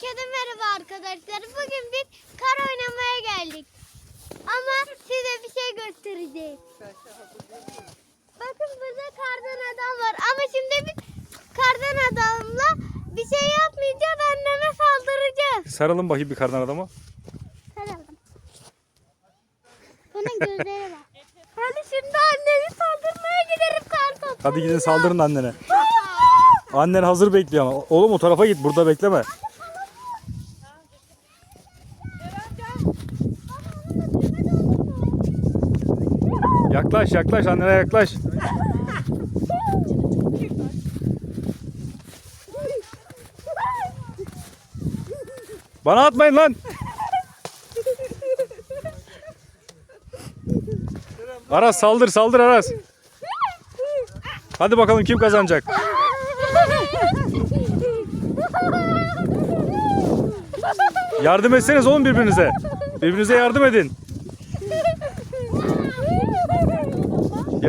Herkese merhaba arkadaşlar. Bugün biz kar oynamaya geldik. Ama size bir şey göstereceğiz. Bakın burada kardan adam var. Ama şimdi biz kardan adamla bir şey yapmayacağız. Anneme saldıracağız. Sarılın bakayım bir kardan adama. Saralım. Bunun gözleri var. Hadi şimdi annemi saldırmaya gidelim kar. Hadi gidin saldırın annene. Annen hazır bekliyor ama. Oğlum o tarafa git burada bekleme. Yaklaş yaklaş annene yaklaş. Bana atmayın lan. Aras saldır saldır Aras. Hadi bakalım kim kazanacak. Yardım etseniz oğlum birbirinize. Birbirinize yardım edin.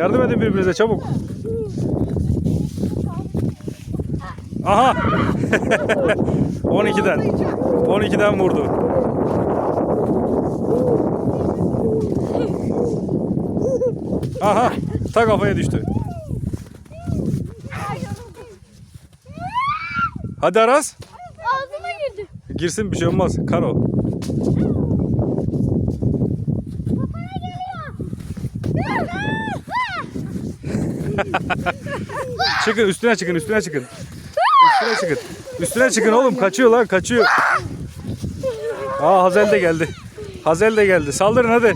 Yardım edin birbirinize çabuk. Aha. 12'den. 12'den vurdu. Aha. Ta kafaya düştü. Hadi Aras. Ağzıma girdi. Girsin bir şey olmaz. Karo. çıkın üstüne çıkın üstüne çıkın. Üstüne çıkın. Üstüne çıkın oğlum kaçıyor lan kaçıyor. Aa Hazel de geldi. Hazel de geldi. Saldırın hadi.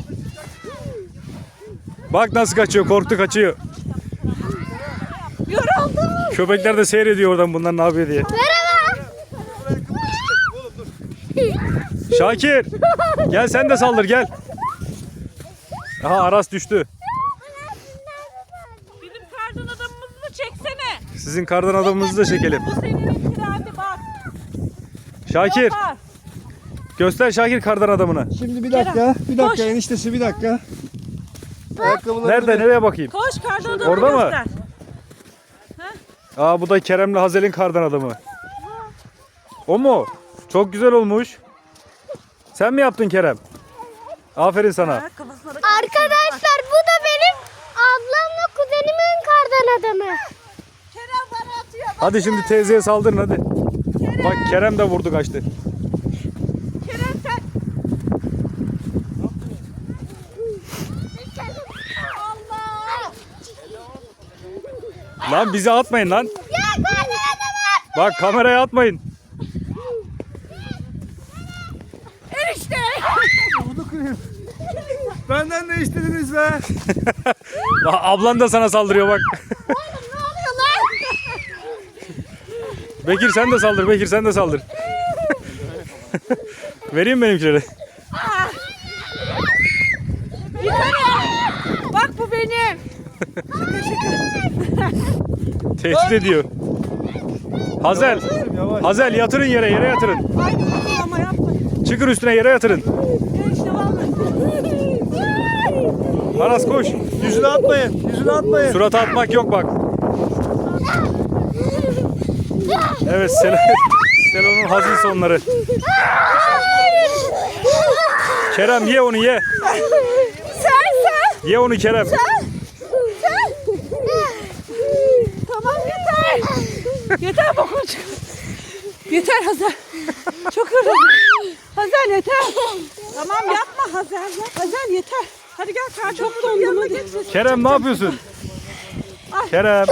Bak nasıl kaçıyor korktu kaçıyor. Yoruldum. Köpekler de seyrediyor oradan bunlar ne yapıyor diye. Merhaba. Şakir gel sen de saldır gel. Aha Aras düştü. Bizim kardan adamımızı da çeksene. Sizin kardan adamınızı da çekelim. Bu senin kiradi bak. Şakir göster Şakir kardan adamını. Şimdi bir dakika, bir dakika koş. eniştesi bir dakika. Ayakkabılarını Nerede nereye bakayım? Koş kardan adamı Orada mı? göster. Aa bu da Kerem'le Hazel'in kardan adamı. O mu? Çok güzel olmuş. Sen mi yaptın Kerem? Aferin sana. Ayakkabısına da Arkadaşlar bu da benim ablamla kuzenimin kardan adamı. Kerem bana atıyor. Bak. Hadi şimdi teyzeye saldırın hadi. Bak Kerem de vurdu kaçtı. Kerem sen. Allah. Lan bizi atmayın lan. Ya. Bak kameraya atmayın. Kırayım. Benden ne istediniz be? Ablan da sana saldırıyor bak. Ne oluyor lan? Bekir sen de saldır. Bekir sen de saldır. Vereyim benimkileri. Yukarı. Bak bu benim. Tehdit ediyor. Hazel. Hazel yatırın yere yere yatırın. Ay ama. Çıkın üstüne yere yatırın. Vallahi. Aras koş. Yüzüne atmayın, yüzüne atmayın. Surata atmak yok bak. Evet Sel Selo'nun hazin sonları. Kerem ye onu ye. Sen sen. Ye onu Kerem. Tamam yeter. yeter bokun çık. Yeter Hazar. Çok yoruldum. Hazar yeter. Tamam yapma Hazar. Hazar yeter. Hadi gel kardeşim. Çok dondum hadi. Kerem ne yapıyorsun? Kerem.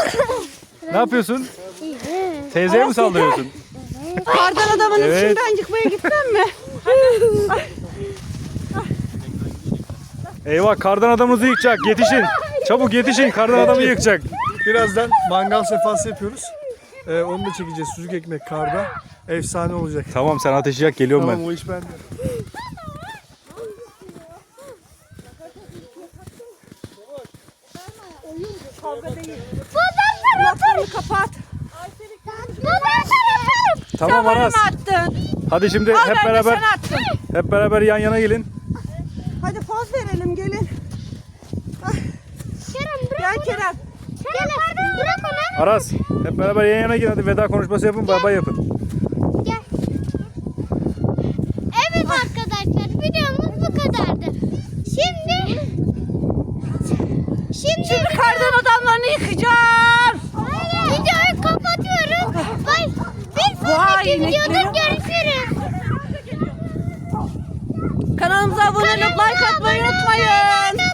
Ne yapıyorsun? Teyzeye mi saldırıyorsun? Kardan adamın Evet. içinden çıkmaya gitmem mi? Eyvah kardan adamımızı yıkacak. Yetişin. Çabuk yetişin. Kardan adamı yıkacak. Birazdan mangal sefası yapıyoruz. Ee, onu da çekeceğiz. Sucuk ekmek karda. Efsane olacak. Tamam sen ateşi yak geliyorum Tamam ben. o iş bende. Kavga değil. Kulaklarını kapat. Tamam Aras. Hadi şimdi Al hep beraber hep beraber yan yana gelin. Hadi poz verelim gelin. Ah. Kerem bırak Gel. Kerem. Kerem pardon, bırak onu. Aras hep beraber yan yana gelin hadi veda konuşması yapın bay bay yapın. Gel. Evet ah. arkadaşlar videomuz bu kadardı. Şimdi şimdi Şimdi kardan adamlarını yıkacağız. Vay, ineklerim. görüşürüz. Kanalımıza abone olup like atmayı unutmayın.